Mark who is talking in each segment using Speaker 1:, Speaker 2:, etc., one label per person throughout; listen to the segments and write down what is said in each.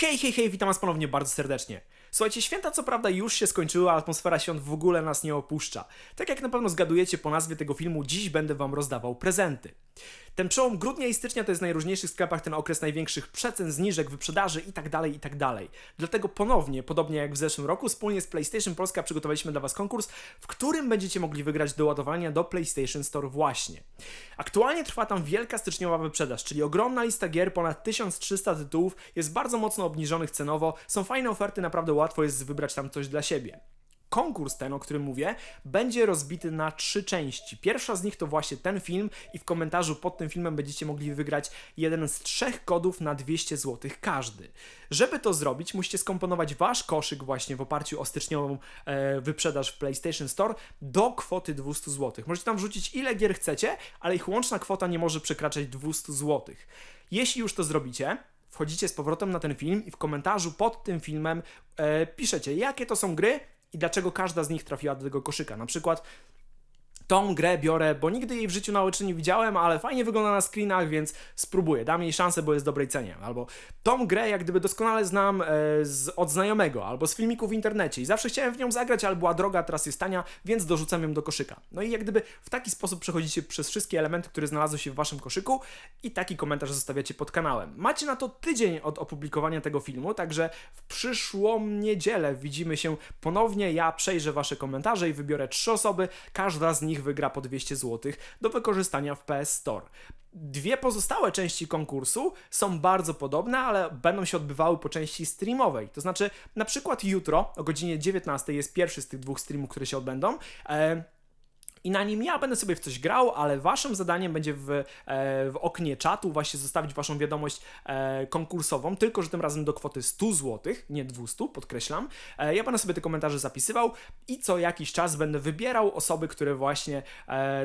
Speaker 1: Hej, hej, hej, witam was ponownie bardzo serdecznie. Słuchajcie, święta co prawda już się skończyły, a atmosfera świąt w ogóle nas nie opuszcza. Tak jak na pewno zgadujecie po nazwie tego filmu, dziś będę wam rozdawał prezenty. Ten przełom grudnia i stycznia to jest w najróżniejszych sklepach ten okres największych przecen, zniżek, wyprzedaży itd., itd. Dlatego ponownie, podobnie jak w zeszłym roku, wspólnie z PlayStation Polska przygotowaliśmy dla was konkurs, w którym będziecie mogli wygrać doładowania do PlayStation Store właśnie. Aktualnie trwa tam wielka styczniowa wyprzedaż, czyli ogromna lista gier, ponad 1300 tytułów, jest bardzo mocno obniżonych cenowo, są fajne oferty, naprawdę łatwo jest wybrać tam coś dla siebie. Konkurs ten, o którym mówię, będzie rozbity na trzy części. Pierwsza z nich to właśnie ten film i w komentarzu pod tym filmem będziecie mogli wygrać jeden z trzech kodów na 200 zł każdy. Żeby to zrobić, musicie skomponować wasz koszyk właśnie w oparciu o styczniową e, wyprzedaż w PlayStation Store do kwoty 200 zł. Możecie tam wrzucić ile gier chcecie, ale ich łączna kwota nie może przekraczać 200 zł. Jeśli już to zrobicie, wchodzicie z powrotem na ten film i w komentarzu pod tym filmem e, piszecie, jakie to są gry i dlaczego każda z nich trafiła do tego koszyka. Na przykład tą grę biorę, bo nigdy jej w życiu na oczy nie widziałem, ale fajnie wygląda na screenach, więc spróbuję. Dam jej szansę, bo jest dobrej cenie. Albo tą grę jak gdyby doskonale znam e, z, od znajomego, albo z filmików w internecie i zawsze chciałem w nią zagrać, ale była droga, teraz jest tania, więc dorzucam ją do koszyka. No i jak gdyby w taki sposób przechodzicie przez wszystkie elementy, które znalazły się w waszym koszyku i taki komentarz zostawiacie pod kanałem. Macie na to tydzień od opublikowania tego filmu, także w przyszłą niedzielę widzimy się ponownie. Ja przejrzę wasze komentarze i wybiorę trzy osoby, każda z nich wygra po 200 zł do wykorzystania w PS Store. Dwie pozostałe części konkursu są bardzo podobne, ale będą się odbywały po części streamowej. To znaczy, na przykład jutro o godzinie 19 jest pierwszy z tych dwóch streamów, które się odbędą. E, i na nim ja będę sobie w coś grał, ale waszym zadaniem będzie w, e, w oknie czatu właśnie zostawić waszą wiadomość e, konkursową, tylko że tym razem do kwoty 100 zł, nie 200, podkreślam. E, ja będę sobie te komentarze zapisywał i co jakiś czas będę wybierał osoby, które właśnie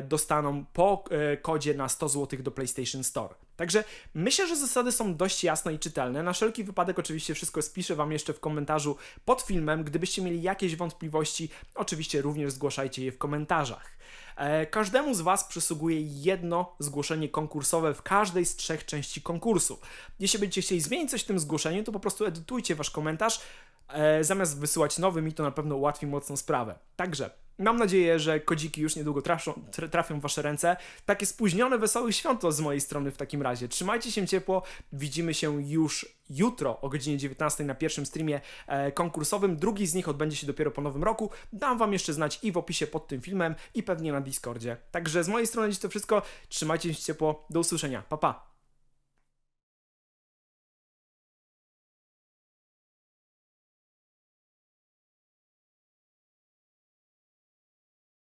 Speaker 1: dostaną po kodzie na 100 zł do PlayStation Store. Także myślę, że zasady są dość jasne i czytelne. Na wszelki wypadek oczywiście wszystko spiszę Wam jeszcze w komentarzu pod filmem. Gdybyście mieli jakieś wątpliwości, oczywiście również zgłaszajcie je w komentarzach. E, każdemu z Was przysługuje jedno zgłoszenie konkursowe w każdej z trzech części konkursu. Jeśli będziecie chcieli zmienić coś w tym zgłoszeniu, to po prostu edytujcie Wasz komentarz. E, zamiast wysyłać nowy, mi to na pewno ułatwi mocną sprawę. Także Mam nadzieję, że kodziki już niedługo trafią, w Wasze ręce. Takie spóźnione, wesołych świąt to z mojej strony w takim razie. Trzymajcie się ciepło. Widzimy się już jutro o godzinie 19 na pierwszym streamie e, konkursowym. Drugi z nich odbędzie się dopiero po nowym roku. Dam Wam jeszcze znać i w opisie pod tym filmem, i pewnie na Discordzie. Także z mojej strony dziś to wszystko. Trzymajcie się ciepło. Do usłyszenia. Pa, pa.